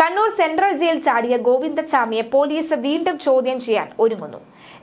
Kannur central jail ചാടിയ ഗോവിന്ദച്ചാമിയെ police വീണ്ടും ചോദ്യം ചെയ്യാൻ ഒരുങ്ങുന്നു.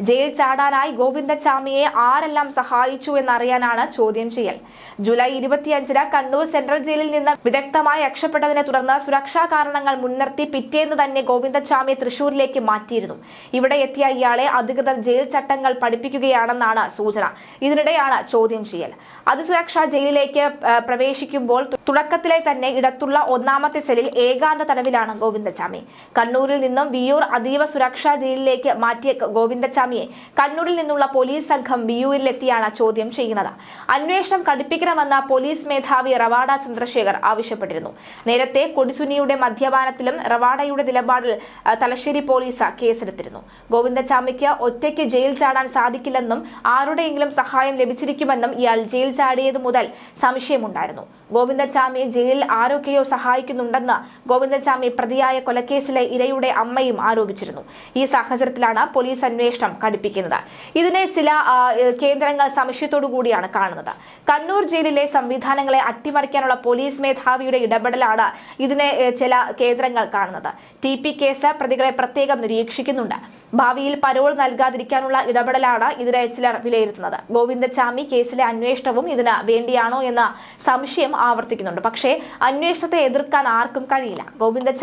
ജയിൽ ചാടാനായി ഗോവിന്ദച്ചാമിയെ ആരെല്ലാം സഹായിച്ചു എന്നറിയാനാണ് ചോദ്യം ചെയ്യൽ. ജൂലൈ ഇരുപത്തിയഞ്ചിന് കണ്ണൂർ സെൻട്രൽ ജയിലിൽ നിന്ന് വിദഗ്ധമായി രക്ഷപ്പെട്ടതിനെ തുടർന്ന് സുരക്ഷാ കാരണങ്ങൾ മുൻനിർത്തി പിറ്റേന്ന് തന്നെ ഗോവിന്ദച്ചാമിയെ തൃശൂരിലേക്ക് മാറ്റിയിരുന്നു. ഇവിടെ എത്തിയ ഇയാളെ അധികൃതർ ജയിൽ ചട്ടങ്ങൾ പഠിപ്പിക്കുകയാണെന്നാണ് സൂചന. ഇതിനിടെയാണ് ചോദ്യം ചെയ്യൽ. അതിസുരക്ഷാ ജയിലിലേക്ക് പ്രവേശിക്കുമ്പോൾ തുടക്കത്തിലെ തന്നെ ഇടത്തുള്ള ഒന്നാമത്തെ സെല്ലിൽ ഏകാന്ത തടവിലാണ് ഗോവിന്ദച്ചാമി. കണ്ണൂരിൽ നിന്നും വിയൂർ അതീവ സുരക്ഷാ ജയിലിലേക്ക് മാറ്റിയ ഗോവിന്ദചാമിയെ കണ്ണൂരിൽ നിന്നുള്ള പോലീസ് സംഘം വിയൂരിലെത്തിയാണ് ചോദ്യം ചെയ്യുന്നത്. അന്വേഷണം കടുപ്പിക്കണമെന്ന് പോലീസ് മേധാവി റവാഡ ചന്ദ്രശേഖർ ആവശ്യപ്പെട്ടിരുന്നു. നേരത്തെ കൊടിസുനിയുടെ മദ്യപാനത്തിലും റവാഡയുടെ നിലപാടിൽ തലശ്ശേരി പോലീസ് കേസെടുത്തിരുന്നു. ഗോവിന്ദച്ചാമിക്ക് ഒറ്റയ്ക്ക് ജയിൽ ചാടാൻ സാധിക്കില്ലെന്നും ആരുടെയെങ്കിലും സഹായം ലഭിച്ചിരിക്കുമെന്നും ഇയാൾ ജയിൽ ചാടിയതു മുതൽ സംശയമുണ്ടായിരുന്നു. ഗോവിന്ദചാമിയെ ജയിലിൽ ആരൊക്കെയോ സഹായിക്കുന്നുണ്ടെന്ന് ഗോവിന്ദച്ചാമി പ്രതിയായ കൊലക്കേസിലെ ഇരയുടെ അമ്മയും ആരോപിച്ചിരുന്നു. ഈ സാഹചര്യത്തിലാണ് പോലീസ് അന്വേഷണം കടുപ്പിക്കുന്നത്. ഇതിനെ ചില കേന്ദ്രങ്ങൾ സംശയത്തോടു കൂടിയാണ് കാണുന്നത്. കണ്ണൂർ ജയിലിലെ സംവിധാനങ്ങളെ അട്ടിമറിക്കാനുള്ള പോലീസ് മേധാവിയുടെ ഇടപെടലാണ് ഇതിനെ ചില കേന്ദ്രങ്ങൾ കാണുന്നത്. ടി പി കേസ് പ്രതികളെ പ്രത്യേകം നിരീക്ഷിക്കുന്നുണ്ട്. ഭാവിയിൽ പരോൾ നൽകാതിരിക്കാനുള്ള ഇടപെടലാണ് ഇതിനെ ചിലർ വിലയിരുത്തുന്നത്. ഗോവിന്ദച്ചാമി കേസിലെ അന്വേഷണവും ഇതിന് വേണ്ടിയാണോ എന്ന സംശയം ആവർത്തിക്കുന്നുണ്ട്. പക്ഷേ അന്വേഷണത്തെ എതിർക്കാൻ ആർക്കും കഴിയില്ല.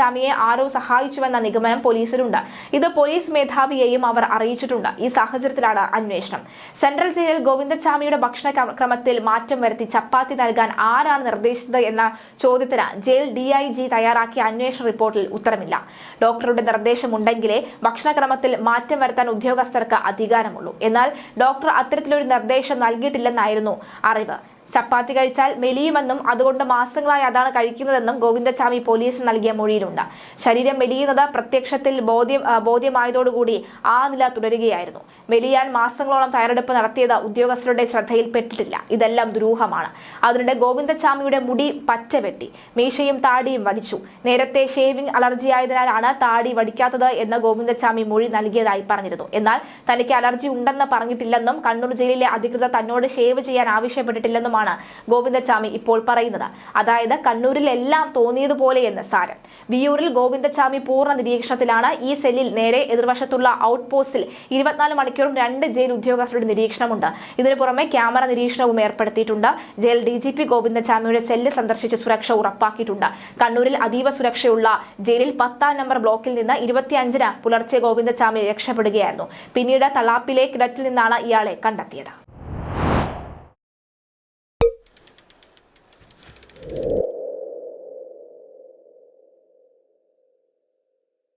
ഗോവിന്ദച്ചാമിയെ ആരോ സഹായിച്ചുവെന്ന നിഗമനം പോലീസിലുണ്ട്. ഇത് പോലീസ് മേധാവിയെയും അവർ അറിയിച്ചിട്ടുണ്ട്. ഈ സാഹചര്യത്തിലാണ് അന്വേഷണം. സെൻട്രൽ ജയിലിൽ ഗോവിന്ദസ്വാമിയുടെ ഭക്ഷണ ക്രമത്തിൽ മാറ്റം വരുത്തി ചപ്പാത്തി നൽകാൻ ആരാണ് നിർദ്ദേശിച്ചത് എന്ന ചോദ്യത്തിന് ജയിൽ ഡിഐജി തയ്യാറാക്കിയ അന്വേഷണ റിപ്പോർട്ടിൽ ഉത്തരമില്ല. ഡോക്ടറുടെ നിർദ്ദേശമുണ്ടെങ്കിലേ ഭക്ഷണക്രമത്തിൽ മാറ്റം വരുത്താൻ ഉദ്യോഗസ്ഥർക്ക് അധികാരമുള്ളൂ. എന്നാൽ ഡോക്ടർ അത്തരത്തിലൊരു നിർദ്ദേശം നൽകിയിട്ടില്ലെന്നായിരുന്നു അറിവ്. ചപ്പാത്തി കഴിച്ചാൽ മെലിയുമെന്നും അതുകൊണ്ട് മാസങ്ങളായി അതാണ് കഴിക്കുന്നതെന്നും ഗോവിന്ദസ്വാമി പോലീസിന് നൽകിയ മൊഴിയിലുണ്ട്. ശരീരം മെലിയുന്നത് പ്രത്യക്ഷത്തിൽ ബോധ്യം ബോധ്യമായതോടുകൂടി ആ നില തുടരുകയായിരുന്നു. മെലിയാൻ മാസങ്ങളോളം തയ്യാറെടുപ്പ് നടത്തിയത് ഉദ്യോഗസ്ഥരുടെ ശ്രദ്ധയിൽപ്പെട്ടിട്ടില്ല. ഇതെല്ലാം ദുരൂഹമാണ്. അതിനിടെ ഗോവിന്ദസ്വാമിയുടെ മുടി പച്ച വെട്ടി. മീശയും താടിയും വടിച്ചു. നേരത്തെ ഷേവിംഗ് അലർജി ആയതിനാലാണ് താടി വടിക്കാത്തത് എന്ന് ഗോവിന്ദസ്വാമി മൊഴി നൽകിയതായി പറഞ്ഞിരുന്നു. എന്നാൽ തനിക്ക് അലർജി ഉണ്ടെന്ന് പറഞ്ഞിട്ടില്ലെന്നും കണ്ണൂർ ജയിലിലെ അധികൃതർ തന്നോട് ഷേവ് ചെയ്യാൻ ആവശ്യപ്പെട്ടിട്ടില്ലെന്നുമാണ് ഗോവിന്ദച്ചാമി ഇപ്പോൾ പറയുന്നത്. അതായത് കണ്ണൂരിലെല്ലാം തോന്നിയതുപോലെയെന്ന് സാരം. വിയൂരിൽ ഗോവിന്ദച്ചാമി പൂർണ നിരീക്ഷണത്തിലാണ് ഈ സെല്ലിൽ നേരെ എതിർവശത്തുള്ള ഔട്ട് പോസ്റ്റിൽ ഇരുപത്തിനാല് മണിക്കൂറും രണ്ട് ജയിൽ ഉദ്യോഗസ്ഥരുടെ നിരീക്ഷണമുണ്ട്. ഇതിനു പുറമെ ക്യാമറ നിരീക്ഷണവും ഏർപ്പെടുത്തിയിട്ടുണ്ട്. ജയിൽ ഡി ജി പി ഗോവിന്ദച്ചാമിയുടെ സെല്ല് സന്ദർശിച്ച് സുരക്ഷ ഉറപ്പാക്കിയിട്ടുണ്ട്. കണ്ണൂരിൽ അതീവ സുരക്ഷയുള്ള ജയിലിൽ പത്താം നമ്പർ ബ്ലോക്കിൽ നിന്ന് ഇരുപത്തിയഞ്ചിന് പുലർച്ചെ ഗോവിന്ദച്ചാമി രക്ഷപ്പെടുകയായിരുന്നു. പിന്നീട് തളാപ്പിലെ കിടറ്റിൽ നിന്നാണ് ഇയാളെ കണ്ടെത്തിയത്.